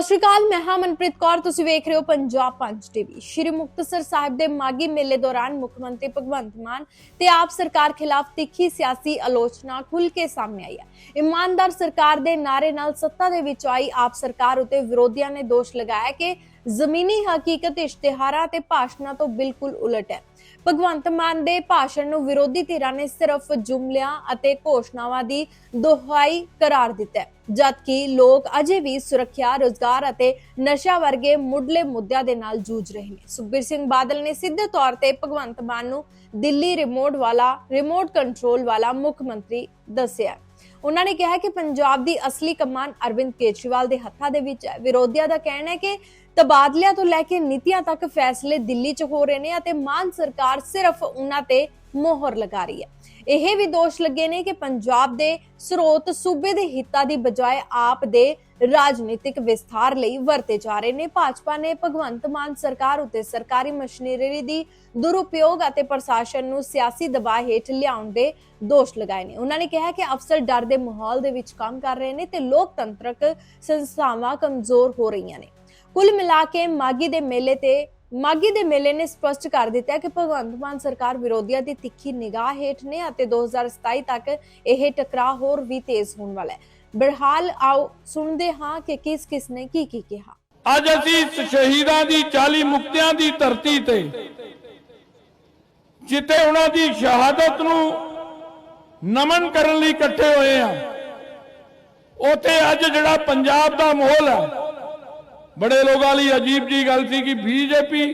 ਸਤਿ ਸ਼੍ਰੀ ਅਕਾਲ ਮੈਂ ਹਾਂ ਮਨਪ੍ਰੀਤ ਕੌਰ, ਤੁਸੀਂ ਵੇਖ ਰਹੇ ਹੋ ਪੰਜਾਬ ਪੰਜ ਟੀਵੀ ਸ਼੍ਰੀ ਮੁਕਤਸਰ ਸਾਹਿਬ ਦੇ ਮਾਗੀ ਮੇਲੇ ਦੌਰਾਨ ਮੁੱਖ ਮੰਤਰੀ ਭਗਵੰਤ ਮਾਨ ਤੇ ਆਪ ਸਰਕਾਰ ਖਿਲਾਫ ਤਿੱਖੀ ਸਿਆਸੀ ਆਲੋਚਨਾ ਖੁੱਲ ਕੇ ਸਾਹਮਣੇ ਆਈ ਹੈ। ਇਮਾਨਦਾਰ ਸਰਕਾਰ ਦੇ ਨਾਰੇ ਨਾਲ ਸੱਤਾ ਦੇ ਵਿੱਚ ਆਈ ਆਪ ਸਰਕਾਰ ਉਤੇ ਵਿਰੋਧੀਆਂ ਨੇ ਦੋਸ਼ ਲਗਾਇਆ ਕਿ ਜ਼ਮੀਨੀ ਹਕੀਕਤ, ਇਸ਼ਤਿਹਾਰਾਂ ਤੇ ਭਾਸ਼ਣਾਂ ਤੋਂ ਬਿਲਕੁਲ ਉਲਟ ਹੈ। ਭਗਵੰਤ ਮਾਨ ਦੇ ਭਾਸ਼ਣ ਨੂੰ ਵਿਰੋਧੀ ਧਿਰਾਂ ਨੇ ਸਿਰਫ ਜੁਮਲਿਆਂ ਅਤੇ ਘੋਸ਼ਣਾਵਾਂ ਦੀ ਦੁਹਾਈ ਕਰਾਰ ਦਿੱਤਾ ਜਦਕਿ ਲੋਕ ਅਜੇ ਵੀ ਸੁਰੱਖਿਆ, ਰੋਜ਼ਗਾਰ ਅਤੇ ਨਸ਼ਾ ਵਰਗੇ ਮੁੱਢਲੇ ਮੁੱਦਿਆਂ ਦੇ ਨਾਲ ਜੂਝ ਰਹੇ ਨੇ। ਸੁਖਬੀਰ ਸਿੰਘ ਬਾਦਲ ਨੇ ਸਿੱਧੇ ਤੌਰ ਤੇ ਭਗਵੰਤ ਮਾਨ ਨੂੰ ਦਿੱਲੀ ਰਿਮੋਟ ਵਾਲਾ ਰਿਮੋਟ ਕੰਟਰੋਲ ਵਾਲਾ ਮੁੱਖ ਮੰਤਰੀ ਦੱਸਿਆ ਉਹਨਾਂ ਨੇ ਕਿਹਾ ਕਿ ਪੰਜਾਬ ਦੀ ਅਸਲੀ ਕਮਾਨ ਅਰਵਿੰਦ ਕੇਜਰੀਵਾਲ ਦੇ ਹੱਥਾਂ ਦੇ ਵਿੱਚ ਹੈ। ਵਿਰੋਧੀਆਂ ਦਾ ਕਹਿਣਾ ਹੈ ਕਿ ਤਬਾਦਲਿਆਂ ਤੋਂ ਲੈ ਕੇ ਨੀਤੀਆਂ ਤੱਕ ਫੈਸਲੇ ਦਿੱਲੀ 'ਚ ਹੋ ਰਹੇ ਨੇ ਅਤੇ ਮਾਨ ਸਰਕਾਰ ਸਿਰਫ ਉਹਨਾਂ ਤੇ ਮੋਹਰ ਲਗਾ ਰਹੀ ਹੈ। ਇਹ ਵੀ ਦੋਸ਼ ਲੱਗੇ ਨੇ ਕਿ ਪੰਜਾਬ ਦੇ ਸਰੋਤ ਸੂਬੇ ਦੇ ਹਿੱਤਾਂ ਦੀ ਬਜਾਏ ਆਪ ਦੇ ਰਾਜਨੀਤਿਕ ਵਿਸਥਾਰ ਲਈ ਵਰਤੇ ਜਾ ਰਹੇ ਨੇ। ਭਾਜਪਾ ਨੇ ਭਗਵੰਤ ਮਾਨ ਸਰਕਾਰ ਉਤੇ ਸਰਕਾਰੀ ਮਸ਼ੀਨਰੀ ਦੀ ਦੁਰਉਪਯੋਗ ਅਤੇ ਪ੍ਰਸ਼ਾਸਨ ਨੂੰ ਸਿਆਸੀ ਦਬਾਅ ਹੇਠ ਲਿਆਉਣ ਦੇ ਦੋਸ਼ ਲਗਾਏ ਨੇ। ਉਹਨਾਂ ਨੇ ਕਿਹਾ ਕਿ ਅਫਸਰ ਡਰ ਦੇ ਮਾਹੌਲ ਦੇ ਵਿੱਚ ਕੰਮ ਕਰ ਰਹੇ ਨੇ ਤੇ ਲੋਕਤੰਤਰਕ ਸੰਸਥਾਵਾਂ ਕਮਜ਼ੋਰ ਹੋ ਰਹੀਆਂ ਨੇ। ਕੁੱਲ ਮਿਲਾ ਕੇ ਮਾਗੀ ਦੇ ਮੇਲੇ ਤੇ ਮਾਗੀ ਦੇ ਮੇਲੇ ਨੇ ਸਪਸ਼ਟ ਕਰ ਦਿੱਤਾ ਕਿ ਭਗਵੰਤ ਮਾਨ ਸਰਕਾਰ ਵਿਰੋਧੀਆਂ ਦੀ ਤਿੱਖੀ ਨਿਗਾਹ ਹੇਠ ਨੇ ਅਤੇ 2027 ਤੱਕ ਇਹ ਟਕਰਾਅ ਹੋਰ ਵੀ ਤੇਜ਼ ਹੋਣ ਵਾਲਾ ਹੈ। ਬਰਹਾਲ ਆਓ ਸੁਣਦੇ ਹਾਂ ਕਿ ਕਿਸ ਕਿਸ ਨੇ ਕੀ ਕੀ ਕਿਹਾ। ਅੱਜ ਅਸੀਂ ਸ਼ਹੀਦਾਂ ਦੀ 40 ਮੁਕਤਿਆਂ ਦੀ ਧਰਤੀ ਤੇ, ਜਿੱਥੇ ਉਹਨਾਂ ਦੀ ਸ਼ਹਾਦਤ ਨੂੰ ਨਮਨ ਕਰਨ ਲਈ ਇਕੱਠੇ ਹੋਏ ਆ ਉਥੇ ਅੱਜ ਜਿਹੜਾ ਪੰਜਾਬ ਦਾ ਮਾਹੌਲ ਹੈ ਬੜੇ ਲੋਕਾਂ ਲਈ ਅਜੀਬ ਜੀ ਗੱਲ ਸੀ ਕਿ ਬੀਜੇਪੀ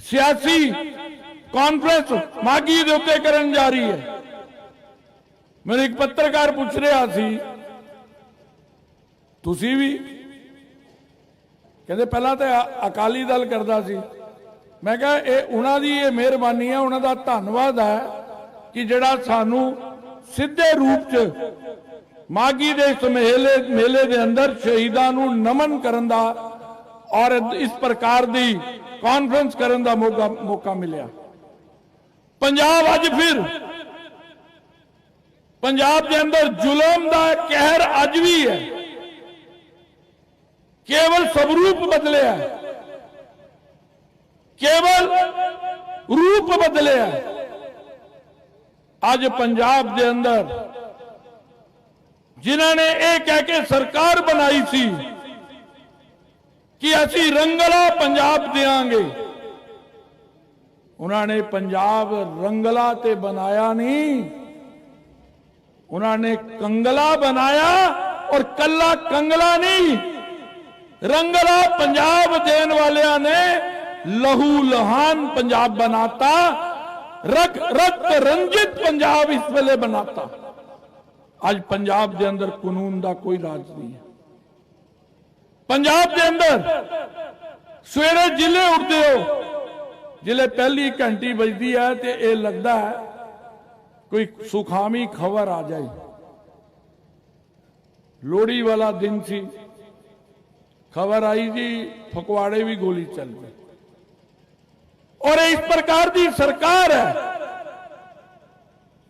ਸਿਆਸੀ ਕਾਨਫਰੰਸ ਮਾਗੀ ਦੇ ਉੱਤੇ ਕਰਨ ਜਾ ਰਹੀ ਹੈ। ਮੈਨੂੰ ਇੱਕ ਪੱਤਰਕਾਰ ਪੁੱਛ ਰਿਹਾ ਸੀ, ਤੁਸੀਂ ਵੀ? ਕਹਿੰਦੇ ਪਹਿਲਾਂ ਤਾਂ ਅਕਾਲੀ ਦਲ ਕਰਦਾ ਸੀ। ਮੈਂ ਕਿਹਾ, ਇਹ ਉਹਨਾਂ ਦੀ ਇਹ ਮਿਹਰਬਾਨੀ ਹੈ, ਉਹਨਾਂ ਦਾ ਧੰਨਵਾਦ ਹੈ ਕਿ ਜਿਹੜਾ ਸਾਨੂੰ ਸਿੱਧੇ ਰੂਪ 'ਚ ਮਾਗੀ ਦੇ ਇਸ ਮੇਲੇ ਮੇਲੇ ਦੇ ਅੰਦਰ ਸ਼ਹੀਦਾਂ ਨੂੰ ਨਮਨ ਕਰਨ ਦਾ ਔਰ ਇਸ ਪ੍ਰਕਾਰ ਦੀ ਕਾਨਫਰੰਸ ਕਰਨ ਦਾ ਮੌਕਾ ਮੌਕਾ ਮਿਲਿਆ। ਪੰਜਾਬ ਅੱਜ ਫਿਰ ਪੰਜਾਬ ਦੇ ਅੰਦਰ ਜ਼ੁਲਮ ਦਾ ਕਹਿਰ ਅੱਜ ਵੀ ਹੈ। ਕੇਵਲ ਸਵਰੂਪ ਬਦਲਿਆ ਕੇਵਲ ਰੂਪ ਬਦਲਿਆ ਅੱਜ ਪੰਜਾਬ ਦੇ ਅੰਦਰ ਜਿਨ੍ਹਾਂ ਨੇ ਇਹ ਕਹਿ ਕੇ ਸਰਕਾਰ ਬਣਾਈ ਸੀ ਕਿ ਅਸੀਂ ਰੰਗਲਾ ਪੰਜਾਬ ਦੇਾਂਗੇ ਉਹਨਾਂ ਨੇ ਪੰਜਾਬ ਰੰਗਲਾ ਤੇ ਬਣਾਇਆ ਨਹੀਂ ਉਹਨਾਂ ਨੇ ਕੰਗਲਾ ਬਣਾਇਆ ਔਰ ਕੱਲਾ ਕੰਗਲਾ ਨਹੀਂ ਰੰਗਲਾ ਪੰਜਾਬ ਦੇਣ ਵਾਲਿਆਂ ਨੇ ਲਹੂ ਲਹਾਨ ਪੰਜਾਬ ਬਣਾਤਾ ਰਕ ਰਕਤ ਰੰਜਿਤ ਪੰਜਾਬ ਇਸ ਵੇਲੇ ਬਣਾਤਾ ਅੱਜ ਪੰਜਾਬ ਦੇ ਅੰਦਰ ਕਾਨੂੰਨ ਦਾ ਕੋਈ ਰਾਜ ਨਹੀਂ ਹੈ। ਪੰਜਾਬ ਦੇ ਅੰਦਰ ਸਵੇਰੇ ਜ਼ਿਲ੍ਹੇ ਉੱਠਦੇ ਹੋ, ਜ਼ਿਲ੍ਹੇ ਪਹਿਲੀ ਘੰਟੀ ਵੱਜਦੀ ਹੈ ਤੇ ਇਹ ਲੱਗਦਾ ਹੈ ਕੋਈ ਸੁਖਾਮੀ ਖਬਰ ਆ ਜਾਏ। ਲੋਹੜੀ ਵਾਲਾ ਦਿਨ ਸੀ। ਖਬਰ ਆਈ ਜੀ ਫਕਵਾੜੇ ਵੀ ਗੋਲੀ ਚੱਲ ਗਈ ਔਰ ਇਸ ਪ੍ਰਕਾਰ ਦੀ ਸਰਕਾਰ ਹੈ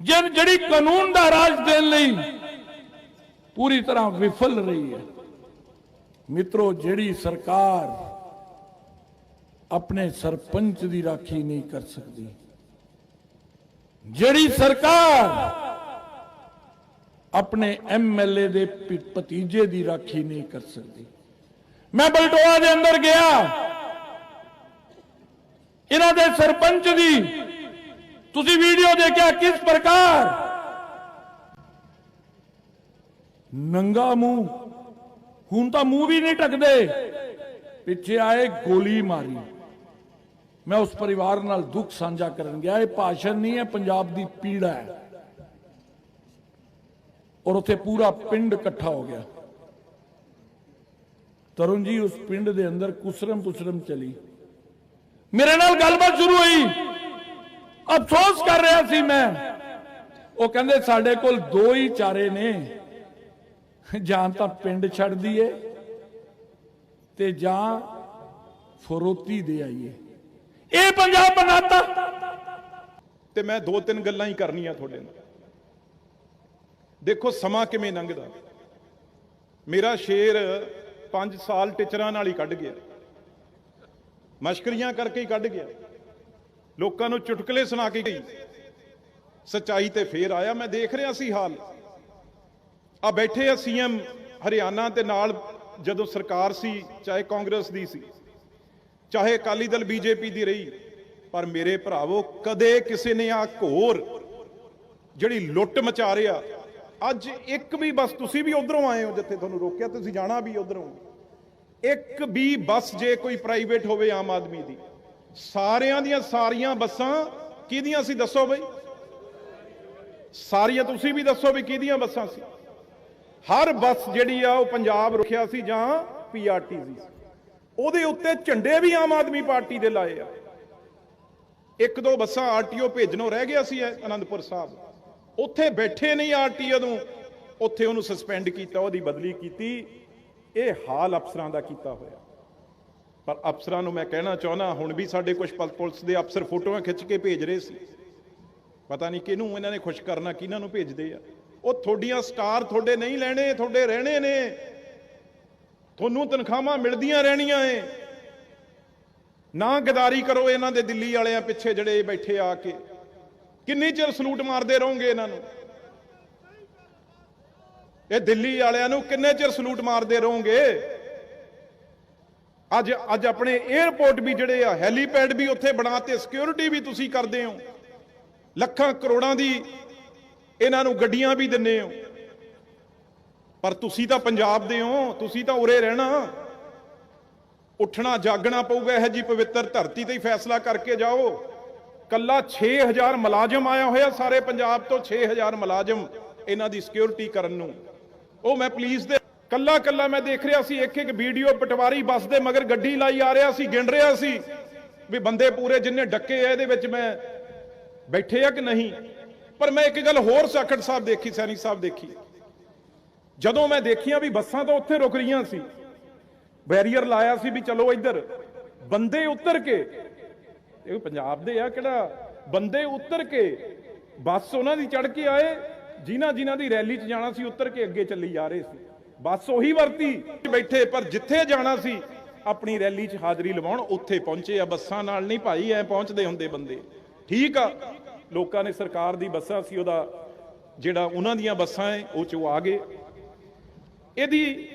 ਜਿਨ ਜਿਹੜੀ ਕਾਨੂੰਨ ਦਾ ਰਾਜ ਦੇਣ ਲਈ ਪੂਰੀ ਤਰ੍ਹਾਂ ਵਿਫਲ ਰਹੀ ਹੈ। ਮਿੱਤਰੋ, ਜਿਹੜੀ ਸਰਕਾਰ ਆਪਣੇ ਸਰਪੰਚ ਦੀ ਰਾਖੀ ਨਹੀਂ ਕਰ ਸਕਦੀ, ਜਿਹੜੀ ਸਰਕਾਰ ਆਪਣੇ ਐਮਐਲਏ ਦੇ ਭਤੀਜੇ ਦੀ ਰਾਖੀ ਨਹੀਂ ਕਰ ਸਕਦੀ। ਮੈਂ ਬਲਟੋਆ ਦੇ ਅੰਦਰ ਗਿਆ। ਇਹਨਾਂ ਦੇ ਸਰਪੰਚ ਦੀ ਤੁਸੀਂ ਵੀਡੀਓ ਦੇਖਿਆ ਕਿਸ ਪ੍ਰਕਾਰ? ਨੰਗਾ ਮੂੰਹ। ਹੁਣ ਤਾਂ ਮੂੰਹ ਵੀ ਨਹੀਂ ਟਕਦੇ ਪਿੱਛੇ ਆਏ ਗੋਲੀ ਮਾਰੀ। ਮੈਂ ਉਸ ਪਰਿਵਾਰ ਨਾਲ ਦੁੱਖ ਸਾਂਝਾ ਕਰਨ ਗਿਆ। ਇਹ ਭਾਸ਼ਣ ਨਹੀਂ ਹੈ, ਪੰਜਾਬ ਦੀ ਪੀੜਾ ਹੈ। ਔਰ ਉੱਥੇ ਪੂਰਾ ਪਿੰਡ ਇਕੱਠਾ ਹੋ ਗਿਆ। ਤਰੁਣ ਜੀ, ਉਸ ਪਿੰਡ ਦੇ ਅੰਦਰ ਕੁਸਰਮ ਪੁਸਰਮ ਚਲੀ। ਮੇਰੇ ਨਾਲ ਗੱਲਬਾਤ ਸ਼ੁਰੂ ਹੋਈ। ਅਫਸੋਸ ਕਰ ਰਿਹਾ ਸੀ ਮੈਂ। ਉਹ ਕਹਿੰਦੇ, ਸਾਡੇ ਕੋਲ ਦੋ ਹੀ ਚਾਰੇ ਨੇ। ਜਾਂ ਤਾਂ ਪਿੰਡ ਛੱਡ ਦਈਏ ਤੇ ਜਾਂ ਫਰੋਤੀ ਦੇ ਆਈਏ। ਇਹ ਪੰਜਾਬ ਬਣਾਤਾ। ਤੇ ਮੈਂ ਦੋ ਤਿੰਨ ਗੱਲਾਂ ਹੀ ਕਰਨੀਆਂ ਤੁਹਾਡੇ ਨਾਲ। ਦੇਖੋ, ਸਮਾਂ ਕਿਵੇਂ ਲੰਘਦਾ। ਮੇਰਾ ਸ਼ੇਰ 5 ਸਾਲ ਟਿਚਰਾਂ ਨਾਲ ਹੀ ਕੱਢ ਗਿਆ। ਮਸ਼ਕਰੀਆਂ ਕਰਕੇ ਹੀ ਕੱਢ ਗਿਆ। ਲੋਕਾਂ ਨੂੰ ਚੁਟਕਲੇ ਸੁਣਾ ਕੇ ਗਈ। ਸਚਾਈ ਤੇ ਫੇਰ ਆਇਆ, ਮੈਂ ਦੇਖ ਰਿਹਾ ਸੀ ਹਾਲ। ਆ ਬੈਠੇ ਆ ਸੀਐਮ ਹਰਿਆਣਾ ਤੇ ਨਾਲ, ਜਦੋਂ ਸਰਕਾਰ ਸੀ, ਚਾਹੇ ਕਾਂਗਰਸ ਦੀ ਸੀ, ਚਾਹੇ ਅਕਾਲੀ ਦਲ ਬੀਜੇਪੀ ਦੀ ਰਹੀ, ਪਰ ਮੇਰੇ ਭਰਾਵੋ, ਕਦੇ ਕਿਸੇ ਨੇ ਆ ਘੋਰ ਜਿਹੜੀ ਲੁੱਟ ਮਚਾ ਰਿਹਾ ਅੱਜ ਇੱਕ ਵੀ ਬਸ ਤੁਸੀਂ ਵੀ ਉਧਰੋਂ ਆਏ ਹੋ ਜਿੱਥੇ ਤੁਹਾਨੂੰ ਰੋਕਿਆ, ਤੁਸੀਂ ਜਾਣਾ ਵੀ ਉਧਰੋਂ। ਇੱਕ ਵੀ ਬੱਸ ਜੇ ਕੋਈ ਪ੍ਰਾਈਵੇਟ ਹੋਵੇ ਆਮ ਆਦਮੀ ਦੀ ਸਾਰਿਆਂ ਦੀਆਂ ਸਾਰੀਆਂ ਬੱਸਾਂ ਕਿਹਦੀਆਂ ਸੀ? ਦੱਸੋ ਬਈ। ਸਾਰੀਆਂ ਤੁਸੀਂ ਵੀ ਦੱਸੋ ਵੀ ਕਿਹਦੀਆਂ ਬੱਸਾਂ ਸੀ? ਹਰ ਬੱਸ ਜਿਹੜੀ ਆ, ਉਹ ਪੰਜਾਬ ਰੁਕਿਆ ਸੀ ਜਾਂ ਪੀਆਰਟੀਸੀ ਸੀ? ਉਹਦੇ ਉੱਤੇ ਝੰਡੇ ਵੀ ਆਮ ਆਦਮੀ ਪਾਰਟੀ ਦੇ ਲਾਏ ਆ। ਇੱਕ ਦੋ ਬੱਸਾਂ ਆਰਟੀਓ ਭੇਜਣੋਂ ਰਹਿ ਗਿਆ ਸੀ ਅਨੰਦਪੁਰ ਸਾਹਿਬ। ਉੱਥੇ ਬੈਠੇ ਨਹੀਂ ਆਰਟੀਓ ਨੂੰ। ਉੱਥੇ ਉਹਨੂੰ ਸਸਪੈਂਡ ਕੀਤਾ, ਉਹਦੀ ਬਦਲੀ ਕੀਤੀ। ਇਹ ਹਾਲ ਅਫਸਰਾਂ ਦਾ ਕੀਤਾ ਹੋਇਆ। ਪਰ ਅਫਸਰਾਂ ਨੂੰ ਮੈਂ ਕਹਿਣਾ ਚਾਹੁੰਦਾ, ਹੁਣ ਵੀ ਸਾਡੇ ਕੁਝ ਪੁਲਿਸ ਦੇ ਅਫਸਰ ਫੋਟੋਆਂ ਖਿੱਚ ਕੇ ਭੇਜ ਰਹੇ ਸੀ। ਪਤਾ ਨਹੀਂ ਕਿਹਨੂੰ ਇਹਨਾਂ ਨੇ ਖੁਸ਼ ਕਰਨਾ, ਕਿਹਨਾਂ ਨੂੰ ਭੇਜਦੇ ਆ। ਉਹ ਤੁਹਾਡੀਆਂ ਸਟਾਰ ਤੁਹਾਡੇ ਨਹੀਂ ਲੈਣੇ, ਤੁਹਾਡੇ ਰਹਿਣੇ ਨੇ। ਤੁਹਾਨੂੰ ਤਨਖਾਹਾਂ ਮਿਲਦੀਆਂ ਰਹਿਣੀਆਂ ਏ। ਨਾ ਗਦਾਰੀ ਕਰੋ ਇਹਨਾਂ ਦੇ ਦਿੱਲੀ ਵਾਲਿਆਂ ਪਿੱਛੇ ਜਿਹੜੇ ਬੈਠੇ ਆ ਕੇ। ਕਿੰਨੀ ਚਿਰ ਸਲੂਟ ਮਾਰਦੇ ਰਹੋਗੇ ਇਹਨਾਂ ਨੂੰ? ਇਹ ਦਿੱਲੀ ਵਾਲਿਆਂ ਨੂੰ ਕਿੰਨੇ ਚਿਰ ਸਲੂਟ ਮਾਰਦੇ ਰਹੋਗੇ? ਅੱਜ ਅੱਜ ਆਪਣੇ 에ਅਰਪੋਰਟ ਵੀ ਜਿਹੜੇ ਆ ਹੈਲੀਪੈਡ ਵੀ ਉੱਥੇ ਬਣਾਤੇ ਸਿਕਿਉਰਿਟੀ ਵੀ ਤੁਸੀਂ ਕਰਦੇ ਹੋ। ਲੱਖਾਂ, ਕਰੋੜਾਂ ਦੀ ਇਹਨਾਂ ਨੂੰ ਗੱਡੀਆਂ ਵੀ ਦਿੰਨੇ ਹੋ। ਪਰ ਤੁਸੀਂ ਤਾਂ ਪੰਜਾਬ ਦੇ ਹੋ, ਤੁਸੀਂ ਤਾਂ ਉਰੇ ਰਹਿਣਾ। ਉੱਠਣਾ, ਜਾਗਣਾ ਪਊਗਾ ਇਹ ਜੀ ਪਵਿੱਤਰ ਧਰਤੀ ਤੇ ਹੀ ਫੈਸਲਾ ਕਰਕੇ ਜਾਓ। ਕੱਲਾ 6000 ਮੁਲਾਜ਼ਮ ਆਇਆ ਹੋਇਆ ਸਾਰੇ ਪੰਜਾਬ ਤੋਂ 6000 ਮੁਲਾਜ਼ਮ ਇਹਨਾਂ ਦੀ ਸਿਕਿਉਰਿਟੀ ਕਰਨ ਨੂੰ। ਉਹ ਮੈਂ ਪੁਲਿਸ ਦੇ ਕੱਲਾ ਕੱਲਾ ਮੈਂ ਦੇਖ ਰਿਹਾ ਸੀ ਇੱਕ ਇੱਕ ਵੀਡੀਓ ਪਟਵਾਰੀ ਬੱਸ ਦੇ ਮਗਰ ਗੱਡੀ ਲਾਈ ਆ ਰਿਹਾ ਸੀ, ਗਿਣ ਰਿਹਾ ਸੀ ਵੀ ਬੰਦੇ ਪੂਰੇ ਜਿੰਨੇ ਡੱਕੇ ਆ, ਇਹਦੇ ਵਿੱਚ ਮੈਂ ਬੈਠੇ ਆ ਕਿ ਨਹੀਂ? ਪਰ ਮੈਂ ਇੱਕ ਗੱਲ ਹੋਰ ਸਾਖੜ ਸਾਹਿਬ ਦੇਖੀ, ਸੈਣੀ ਸਾਹਿਬ ਦੇਖੀ। ਜਦੋਂ ਮੈਂ ਦੇਖੀਆਂ ਵੀ ਬੱਸਾਂ ਤਾਂ ਉੱਥੇ ਰੁਕ ਰਹੀਆਂ ਸੀ, ਬੈਰੀਅਰ ਲਾਇਆ ਸੀ ਵੀ ਚਲੋ ਇੱਧਰ, ਬੰਦੇ ਉੱਤਰ ਕੇ, ਇਹ ਪੰਜਾਬ ਦੇ ਆ ਕਿਹੜਾ, ਬੰਦੇ ਉਤਰ ਕੇ ਬੱਸ ਉਹਨਾਂ ਦੀ ਚੜ ਕੇ ਆਏ ਜਿਨ੍ਹਾਂ ਜਿਨ੍ਹਾਂ ਦੀ ਰੈਲੀ 'ਚ ਜਾਣਾ ਸੀ, ਉੱਤਰ ਕੇ ਅੱਗੇ ਚੱਲੀ ਜਾ ਰਹੇ ਸੀ। ਬੱਸ ਉਹੀ ਵਰਤੀ। ਬੈਠੇ, ਪਰ ਜਿੱਥੇ ਜਾਣਾ ਸੀ, ਆਪਣੀ ਰੈਲੀ 'ਚ ਹਾਜ਼ਰੀ ਲਵਾਉਣ, ਉੱਥੇ ਪਹੁੰਚੇ ਆ ਬੱਸਾਂ ਨਾਲ। ਨਹੀਂ ਭਾਈ, ਐ ਪਹੁੰਚਦੇ ਹੁੰਦੇ ਬੰਦੇ। ਠੀਕ ਆ। ਲੋਕਾਂ ਨੇ ਸਰਕਾਰ ਦੀ ਬੱਸਾਂ ਸੀ, ਉਹਦਾ ਜਿਹੜਾ ਉਹਨਾਂ ਦੀਆਂ ਬੱਸਾਂ ਐ, ਉਹ 'ਚੋਂ ਆ ਗਏ। ਇਹਦੀ